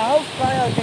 house prior to